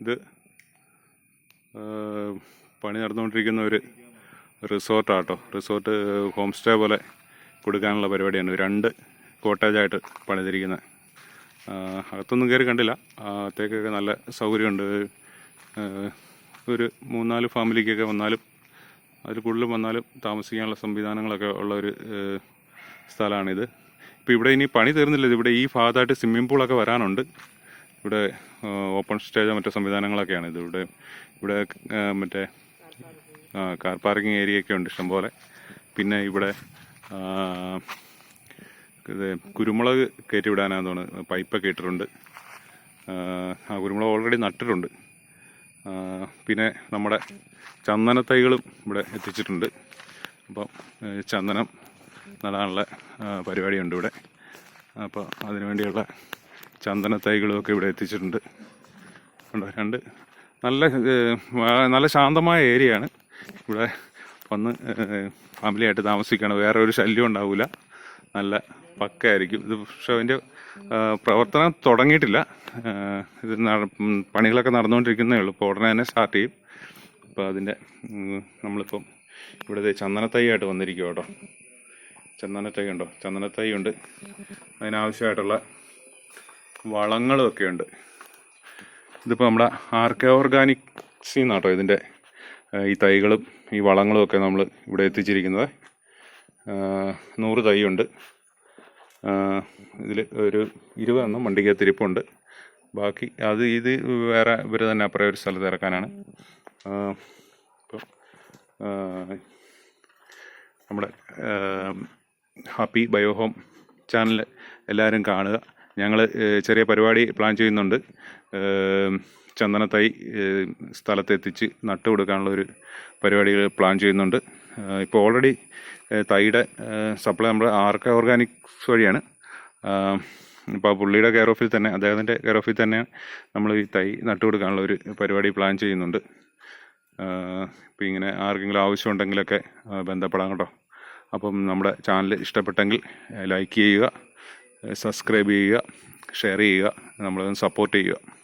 ഇത് പണി നടന്നുകൊണ്ടിരിക്കുന്ന ഒരു റിസോർട്ടാട്ടോ. റിസോർട്ട് ഹോം സ്റ്റേ പോലെ കൊടുക്കാനുള്ള പരിപാടിയാണ്. രണ്ട് കോട്ടേജായിട്ട് പണിതിരിക്കുന്നത് അകത്തൊന്നും കയറി കണ്ടില്ല. അകത്തേക്കൊക്കെ നല്ല സൗകര്യമുണ്ട്. ഒരു മൂന്നാൽ ഫാമിലിക്കൊക്കെ വന്നാലും അതിൽ കൂടുതലും വന്നാലും താമസിക്കാനുള്ള സംവിധാനങ്ങളൊക്കെ ഉള്ള ഒരു സ്ഥലമാണിത്. ഇപ്പോൾ ഇവിടെ ഇനി പണി തീർന്നില്ല. ഇവിടെ ഈ ഭാഗത്തായിട്ട് സ്വിമ്മിംഗ് പൂളൊക്കെ വരാനുണ്ട്. ഇവിടെ ഓപ്പൺ സ്റ്റേജോ മറ്റു സംവിധാനങ്ങളൊക്കെയാണ്. ഇതിവിടെ ഇവിടെ മറ്റേ കാർ പാർക്കിംഗ് ഏരിയയൊക്കെ ഉണ്ട് ഇഷ്ടംപോലെ. പിന്നെ ഇവിടെ ഇത് കുരുമുളക് കയറ്റി വിടാനാന്ന് തോന്നുന്നു പൈപ്പൊക്കെ ഇട്ടിട്ടുണ്ട്. ആ, കുരുമുളക് ഓൾറെഡി നട്ടിട്ടുണ്ട്. പിന്നെ നമ്മുടെ ചന്ദന തൈകളും ഇവിടെ എത്തിച്ചിട്ടുണ്ട്. അപ്പം ചന്ദനം നടാനുള്ള പരിപാടിയുണ്ട് ഇവിടെ. അപ്പോൾ അതിനു വേണ്ടിയുള്ള ചന്ദന തൈകളും ഒക്കെ ഇവിടെ എത്തിച്ചിട്ടുണ്ട്. ഉണ്ട് രണ്ട് നല്ല നല്ല ശാന്തമായ ഏരിയയാണ് ഇവിടെ വന്ന് ഫാമിലിയായിട്ട് താമസിക്കുകയാണ് വേറെ ഒരു ശല്യം ഉണ്ടാവില്ല നല്ല പക്കയായിരിക്കും. ഇത് പക്ഷെ അതിന്റെ പ്രവർത്തനം തുടങ്ങിയിട്ടില്ല. ഇത് പണികളൊക്കെ നടന്നുകൊണ്ടിരിക്കുന്നേ ഉള്ളൂ. ഇപ്പോൾ ഉടനെ തന്നെ സ്റ്റാർട്ട് ചെയ്യും. അപ്പോൾ അതിന്റെ നമ്മളിപ്പം ഇവിടെ ദേ ചന്ദനത്തൈയായിട്ട് വന്നിരിക്കും കേട്ടോ. ചന്ദനത്തൈ ഉണ്ടോ? ചന്ദനത്തൈ ഉണ്ട്. അതിനാവശ്യമായിട്ടുള്ള വളങ്ങളും ഒക്കെ ഉണ്ട് ഇതിപ്പോൾ നമ്മുടെ ആർ കെ ഓർഗാനിക്സിൽ നിന്നാട്ടോ ഇതിന്റെ ഈ തൈകളും ഈ വളങ്ങളും ഒക്കെ നമ്മൾ ഇവിടെ എത്തിച്ചിരിക്കുന്നത്. നൂറ് തൈയുണ്ട്. ഇതിൽ ഒരു ഇരുപതെണ്ണം വണ്ടിക്കകത്ത് ഇരിപ്പുണ്ട് ബാക്കി അത് ഇത് വേറെ ഇവർ തന്നെ അപ്പുറം ഒരു സ്ഥലത്ത് ഇറക്കാനാണ്. ഇപ്പം നമ്മുടെ ഹാപ്പി ബയോഹോം ചാനൽ എല്ലാവരും കാണുക. ഞങ്ങൾ ചെറിയ പരിപാടി പ്ലാൻ ചെയ്യുന്നുണ്ട്. ചന്ദനത്തൈ സ്ഥലത്തെത്തിച്ച് നട്ടു കൊടുക്കാനുള്ള ഒരു പരിപാടികൾ പ്ലാൻ ചെയ്യുന്നുണ്ട്. ഇപ്പോൾ ഓൾറെഡി തൈയുടെ സപ്ലൈ നമ്മൾ ആർക്ക ഓർഗാനിക്സ് വഴിയാണ്. ഇപ്പോൾ പുള്ളിയുടെ കെയർ ഓഫിൽ തന്നെ അദ്ദേഹത്തിന്റെ കെയർ ഓഫിൽ തന്നെ നമ്മൾ ഈ തൈ നട്ടു കൊടുക്കാനുള്ള ഒരു പരിപാടി പ്ലാൻ ചെയ്യുന്നുണ്ട്. ഇപ്പം ഇങ്ങനെ ആർക്കെങ്കിലും ആവശ്യമുണ്ടെങ്കിലൊക്കെ ബന്ധപ്പെടാം കേട്ടോ. അപ്പം നമ്മുടെ ചാനൽ ഇഷ്ടപ്പെട്ടെങ്കിൽ ലൈക്ക് ചെയ്യുക. സബ്സ്ക്രൈബ് ചെയ്യുക ഷെയർ ചെയ്യുക നമ്മളെ സപ്പോർട്ട് ചെയ്യുക.